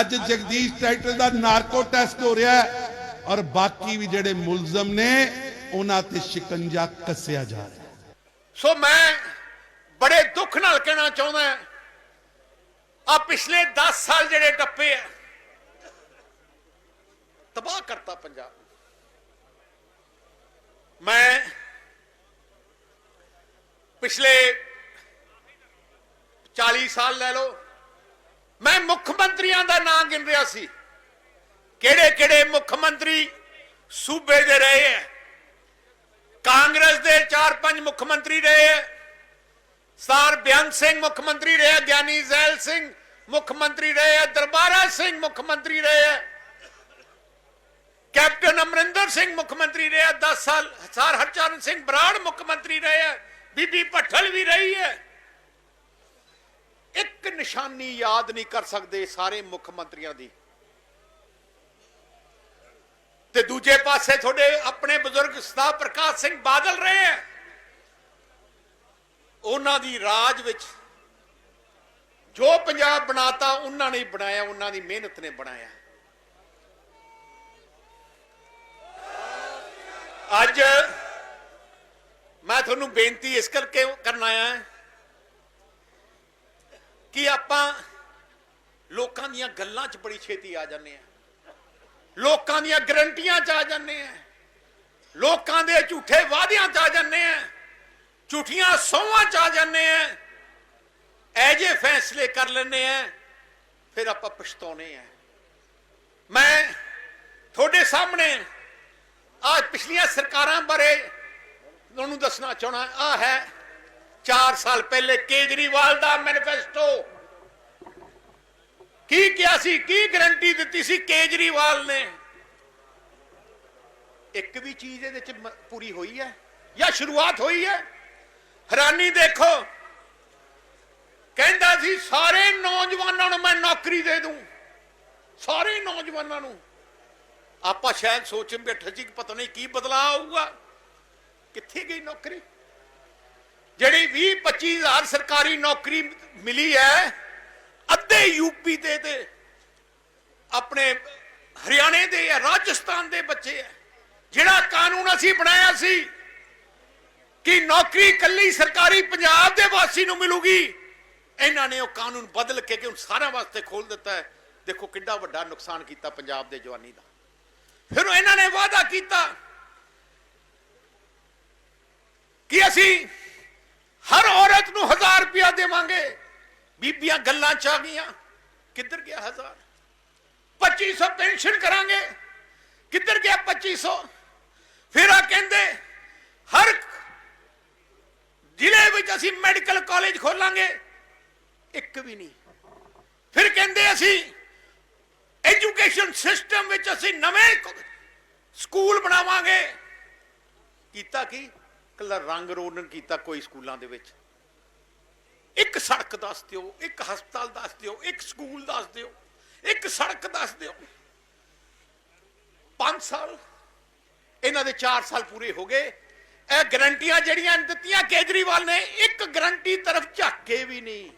ਅੱਜ ਜਗਦੀਸ਼ ਟਾਈਟਲ ਦਾ ਨਾਰਕੋ ਟੈਸਟ ਹੋ ਰਿਹਾ ਹੈ ਔਰ ਬਾਕੀ ਵੀ ਜਿਹੜੇ ਮੁਲਜ਼ਮ ਨੇ ਉਹਨਾਂ ਤੇ ਸ਼ਿਕੰਜਾ ਕੱਸਿਆ ਜਾ ਰਿਹਾ ਸੋ ਮੈਂ ਬੜੇ ਦੁੱਖ ਨਾਲ ਕਹਿਣਾ ਚਾਹੁੰਦਾ ਆ ਪਿਛਲੇ 10 ਸਾਲ ਜਿਹੜੇ ਟੱਪੇ ਆ, ਤਬਾਹ ਕਰਤਾ ਪੰਜਾਬ ਮੈਂ ਪਿਛਲੇ 40 ਸਾਲ ਲੈ ਲਓ, ਮੈਂ ਮੁੱਖ ਮੰਤਰੀਆਂ ਦਾ ਨਾਂ ਗਿਣ ਰਿਹਾ ਸੀ। ਕਿਹੜੇ ਕਿਹੜੇ ਮੁੱਖ ਮੰਤਰੀ ਸੂਬੇ ਦੇ ਰਹੇ ਆ? ਕਾਂਗਰਸ ਦੇ 4-5 ਮੁੱਖ ਮੰਤਰੀ ਰਹੇ। ਹੈ ਸਰ ਬਿਆਨ ਸਿੰਘ ਮੁੱਖ ਮੰਤਰੀ ਰਹੇ, ਗਿਆਨੀ ਜ਼ੈਲ ਸਿੰਘ ਮੁੱਖ ਮੰਤਰੀ ਰਹੇ ਹੈ ਦਰਬਾਰਾ ਸਿੰਘ ਮੁੱਖ ਮੰਤਰੀ ਰਹੇ। ਹੈ ਕੈਪਟਨ ਅਮਰਿੰਦਰ ਸਿੰਘ ਮੁੱਖ ਮੰਤਰੀ ਰਹੇ 10 ਸਾਲ ਸਰ ਹਰਚਰਨ ਸਿੰਘ ਬਰਾੜ ਮੁੱਖ ਮੰਤਰੀ ਰਹੇ ਹੈ ਬੀਬੀ ਭੱਠਲ ਵੀ ਰਹੀ ਹੈ। ਇੱਕ ਨਿਸ਼ਾਨੀ ਯਾਦ ਨਹੀਂ ਕਰ ਸਕਦੇ ਸਾਰੇ ਮੁੱਖ ਮੰਤਰੀਆਂ ਦੀ। ਤੇ ਦੂਜੇ ਪਾਸੇ ਤੁਹਾਡੇ ਆਪਣੇ ਬਜ਼ੁਰਗ ਸਰਦਾਰ ਪ੍ਰਕਾਸ਼ ਸਿੰਘ ਬਾਦਲ ਰਹੇ ਹੈ। ਉਹਨਾਂ ਦੀ ਰਾਜ ਵਿੱਚ ਜੋ ਪੰਜਾਬ ਬਣਾਤਾ, ਉਹਨਾਂ ਨੇ ਬਣਾਇਆ, ਉਹਨਾਂ ਦੀ ਮਿਹਨਤ ਨੇ ਬਣਾਇਆ। ਅੱਜ ਮੈਂ ਤੁਹਾਨੂੰ ਬੇਨਤੀ ਇਸ ਕਰਕੇ ਕਰਨ ਆਇਆ ਕਿ ਆਪਾਂ ਲੋਕਾਂ ਦੀਆਂ ਗੱਲਾਂ 'ਚ ਬੜੀ ਛੇਤੀ ਆ ਜਾਂਦੇ ਆ ਲੋਕਾਂ ਦੀਆਂ ਗਰੰਟੀਆਂ 'ਚ ਆ ਜਾਂਦੇ ਆ। ਲੋਕਾਂ ਦੇ ਝੂਠੇ ਵਾਅਦਿਆਂ 'ਚ ਆ ਜਾਂਦੇ ਆ। ਝੂਠੀਆਂ ਸੌਹਾਂ 'ਚ ਆ ਜਾਂਦੇ ਆ। ਐਜੇ ਫੈਸਲੇ ਕਰ ਲੈਂਦੇ ਆ, ਫਿਰ ਆਪਾਂ ਪਛਤਾਉਨੇ ਆ। ਮੈਂ ਤੁਹਾਡੇ ਸਾਹਮਣੇ ਆ ਪਿਛਲੀਆਂ ਸਰਕਾਰਾਂ ਬਾਰੇ ਤੁਹਾਨੂੰ ਦੱਸਣਾ ਚਾਹਣਾ ਆ ਹੈ 4 ਸਾਲ ਪਹਿਲੇ ਕੇਜਰੀਵਾਲ ਦਾ ਮੈਨੀਫੈਸਟੋ ਕੀ ਕਿਹਾ ਸੀ? ਕੀ ਗਰੰਟੀ ਦਿੱਤੀ ਸੀ ਕੇਜਰੀਵਾਲ ਨੇ? ਇੱਕ ਵੀ ਚੀਜ਼ ਇਹਦੇ ਵਿੱਚ ਪੂਰੀ ਹੋਈ ਹੈ ਜਾਂ ਸ਼ੁਰੂਆਤ ਹੋਈ ਹੈ? ਹੈਰਾਨੀ ਦੇਖੋ। ਕਹਿੰਦਾ ਸੀ ਸਾਰੇ ਨੌਜਵਾਨਾਂ ਨੂੰ ਮੈਂ ਨੌਕਰੀ ਦੇ ਦੂੰ। ਸਾਰੇ ਨੌਜਵਾਨਾਂ ਨੂੰ। ਆਪਾਂ ਸ਼ਾਇਦ ਸੋਚਣ ਬੈਠੇ ਸੀ ਕਿ ਪਤਾ ਨਹੀਂ ਕੀ ਬਦਲਾਅ ਆਊਗਾ। ਕਿੱਥੇ ਗਈ ਨੌਕਰੀ? ਜਿਹੜੀ 20 25000 ਸਰਕਾਰੀ ਨੌਕਰੀ ਮਿਲੀ ਹੈ ਅੱਧੇ ਯੂਪੀ ਦੇ ਤੇ ਆਪਣੇ ਹਰਿਆਣੇ ਦੇ ਆ, ਰਾਜਸਥਾਨ ਦੇ ਬੱਚੇ ਆ। ਜਿਹੜਾ ਕਾਨੂੰਨ ਅਸੀਂ ਬਣਾਇਆ ਸੀ ਕਿ ਨੌਕਰੀ ਕੱਲੀ ਸਰਕਾਰੀ ਪੰਜਾਬ ਦੇ ਵਾਸੀ ਨੂੰ ਮਿਲੂਗੀ, ਇਹਨਾਂ ਨੇ ਉਹ ਕਾਨੂੰਨ ਬਦਲ ਕੇ ਕਿ ਹੁਣ ਸਾਰਿਆਂ ਵਾਸਤੇ ਖੋਲ ਦਿੱਤਾ ਹੈ। ਦੇਖੋ ਕਿੰਨਾ ਵੱਡਾ ਨੁਕਸਾਨ ਕੀਤਾ ਪੰਜਾਬ ਦੇ ਜਵਾਨੀ ਦਾ। ਫਿਰ ਇਹਨਾਂ ਨੇ ਵਾਅਦਾ ਕੀਤਾ ਕਿ ਅਸੀਂ ਹਰ ਔਰਤ ਨੂੰ 1000 ਰੁਪਇਆ ਦੇਵਾਂਗੇ। ਬੀਬੀਆਂ ਗੱਲਾਂ ਚ ਆ ਗਈਆਂ। ਕਿੱਧਰ ਗਿਆ 1000 2500 ਪੈਨਸ਼ਨ ਕਰਾਂਗੇ। ਕਿੱਧਰ ਗਿਆ 2500 ਫਿਰ ਆ ਕਹਿੰਦੇ, ਹਰ ਜ਼ਿਲ੍ਹੇ ਵਿੱਚ ਅਸੀਂ ਮੈਡੀਕਲ ਕਾਲਜ ਖੋਲਾਂਗੇ। ਇੱਕ ਵੀ ਨਹੀਂ। ਫਿਰ ਕਹਿੰਦੇ ਅਸੀਂ, ਐਜੂਕੇਸ਼ਨ ਸਿਸਟਮ ਵਿੱਚ ਅਸੀਂ ਨਵੇਂ ਸਕੂਲ ਬਣਾਵਾਂਗੇ। ਕੀਤਾ ਕੀ? ਕੱਲਾ ਰੰਗ ਰੋਗਨ ਕੀਤਾ ਕੋਈ ਸਕੂਲਾਂ ਦੇ ਵਿੱਚ। ਇੱਕ ਸੜਕ ਦੱਸ ਦਿਓ, ਇੱਕ ਹਸਪਤਾਲ ਦੱਸ ਦਿਓ, ਇੱਕ ਸਕੂਲ ਦੱਸ ਦਿਓ, ਇੱਕ ਸੜਕ ਦੱਸ ਦਿਓ। 5 ਸਾਲ, ਇਹਨਾਂ ਦੇ 4 ਸਾਲ ਪੂਰੇ ਹੋ ਗਏ। ਇਹ ਗਰੰਟੀਆਂ ਜਿਹੜੀਆਂ ਦਿੱਤੀਆਂ ਕੇਜਰੀਵਾਲ ਨੇ, ਇੱਕ ਗਰੰਟੀ ਤਰਫ ਝਾਕੇ ਵੀ ਨਹੀਂ।